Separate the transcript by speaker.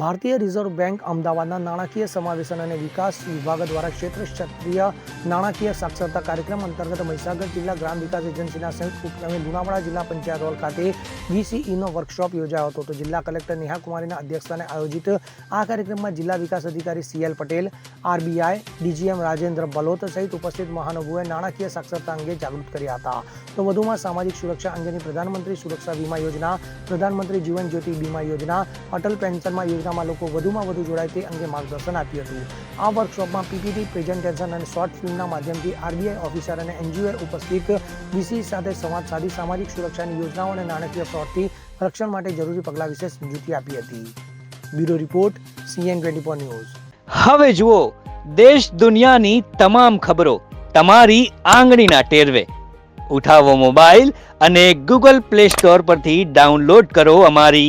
Speaker 1: ભારતીય reserve bank અમદાવાદના નાણાકીય સમાવેશન અને વિકાસ વિભાગ દ્વારા ક્ષેત્ર ક્ષત્રિય નાણાકીય સાક્ષરતા કાર્યક્રમ અંતર્ગત મહીસાગર જિલ્લા ગ્રામ વિકાસ એજન્સીના સંયુક્ત ઉપક્રમે લુણાવાડા જિલ્લા પંચાયત હોલ ખાતે વીસીઈનો વર્કશોપ યોજાયો હતો. તો જિલ્લા કલેક્ટર નેહા કુમારીના અધ્યક્ષસ્થાને આયોજિત આ કાર્યક્રમમાં જિલ્લા વિકાસ અધિકારી CL Patel, RBI DGM Rajendra Balot સહિત ઉપસ્થિત મહાનુભવોએ નાણાકીય સાક્ષરતા અંગે જાગૃત કર્યા હતા. તો વધુમાં સામાજિક સુરક્ષા અંગેની પ્રધાનમંત્રી સુરક્ષા વીમા યોજના, પ્રધાનમંત્રી જીવન જ્યોતિ બીમા યોજના, અટલ પેન્શનમાં યોજનામાં લોકો વધુમાં વધુ જોડાય તે અંગે માર્ગદર્શન આપ્યું હતું. આ વર્કશોપમાં પીપીટી પ્રેઝન્ટેશન અને શોર્ટ ફિલ્મના માધ્યમથી આરબીઆઈ ઓફિસર અને એનજીઓએ ઉપસ્થિત વીસી સાથે સંવાદ સાધી, સામાજિક સુરક્ષાની યોજનાઓ અને નાણાકીય ફ્રોડથી રક્ષણ માટે જરૂરી પગલાં વિશે સમજૂતી આપી હતી. Bureau report CN twenty news.
Speaker 2: હવે જુઓ, દેશ દુનિયાની તમામ ખબરો તમારી આંગળીના ટેરવે. ઉઠાવો મોબાઈલ અને ગૂગલ પ્લે સ્ટોર પરથી ડાઉનલોડ કરો અમારી